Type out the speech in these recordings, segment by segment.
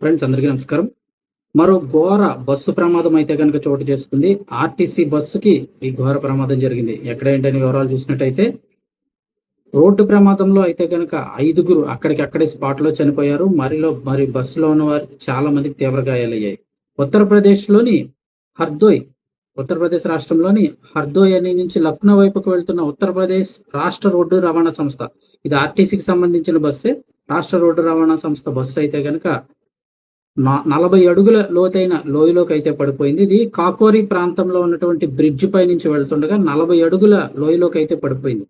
Friends అందరికీ నమస్కారం. మరో ఘోర బస్సు ప్రమాదం అయితే కనుక చోటు చేసుకుంది. ఆర్టీసీ బస్సుకి ఈ ఘోర ప్రమాదం జరిగింది. ఎక్కడ ఏంటని వివరాలు చూసినట్టయితే రోడ్డు ప్రమాదంలో అయితే కనుక ఐదుగురు అక్కడికి అక్కడే చనిపోయారు. మరిలో మరి బస్సులో ఉన్న వారికి చాలా మందికి తీవ్ర గాయాలయ్యాయి. ఉత్తరప్రదేశ్లోని హర్దోయ్ ఉత్తరప్రదేశ్ రాష్ట్రంలోని హర్దోయ్ అనే నుంచి లక్నో వైపుకు వెళ్తున్న ఉత్తరప్రదేశ్ రాష్ట్ర రోడ్డు రవాణా సంస్థ. ఇది ఆర్టీసీకి సంబంధించిన బస్సే. రాష్ట్ర రోడ్డు రవాణా సంస్థ బస్సు అయితే కనుక నలభై అడుగుల లోతైన లోయలోకి అయితే పడిపోయింది. ఇది కాకోరి ప్రాంతంలో ఉన్నటువంటి బ్రిడ్జ్ పై నుంచి వెళ్తుండగా నలభై అడుగుల లోయలోకి అయితే పడిపోయింది.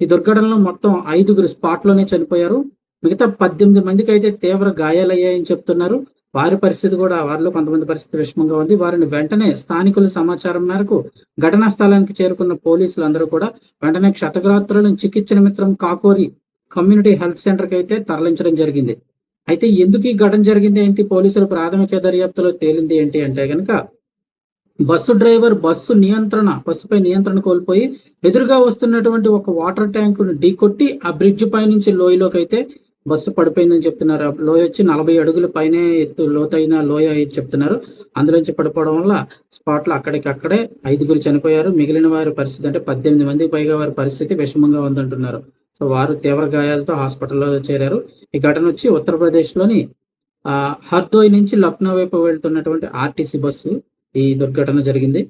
ఈ దుర్ఘటనలో మొత్తం ఐదుగురు స్పాట్లోనే చనిపోయారు. మిగతా పద్దెనిమిది మందికి అయితే తీవ్ర గాయాలయ్యాయని చెప్తున్నారు. వారి పరిస్థితి కూడా వారిలో కొంతమంది పరిస్థితి విషమంగా ఉంది. వారిని వెంటనే స్థానికుల సమాచారం మేరకు ఘటనా స్థలానికి చేరుకున్న పోలీసులు అందరూ కూడా వెంటనే క్షతగాత్రులను చికిత్స నిమిత్తం కాకోరి కమ్యూనిటీ హెల్త్ సెంటర్కి అయితే తరలించడం జరిగింది. అయితే ఎందుకు ఈ ఘటన జరిగింది ఏంటి? పోలీసుల ప్రాథమిక దర్యాప్తులో తేలింది ఏంటి అంటే కనుక బస్సు డ్రైవర్ బస్సు నియంత్రణ బస్సుపై నియంత్రణ కోల్పోయి ఎదురుగా వస్తున్నటువంటి ఒక వాటర్ ట్యాంకును ఢీకొట్టి ఆ బ్రిడ్జ్ పై నుంచి లోయలోకి అయితే బస్సు పడిపోయిందని చెప్తున్నారు. ఆ లోయ వచ్చి నలభై అడుగుల పైనే ఎత్తు లోతైన లోయ చెప్తున్నారు. అందులోంచి పడిపోవడం వల్ల స్పాట్లో అక్కడికక్కడే ఐదుగురు చనిపోయారు. మిగిలిన వారి పరిస్థితి అంటే పద్దెనిమిది మందికి పైగా వారి పరిస్థితి విషమంగా ఉందంటున్నారు. సో వారు తీవ్ర గాయాలతో హాస్పిటల్లో చేరారు. ఈ ఘటన వచ్చి ఉత్తరప్రదేశ్లోని ఆ, హర్దోయ్ నుంచి లక్నో వైపు వెళ్తున్నటువంటి ఆర్టీసీ బస్సు ఈ దుర్ఘటన జరిగింది.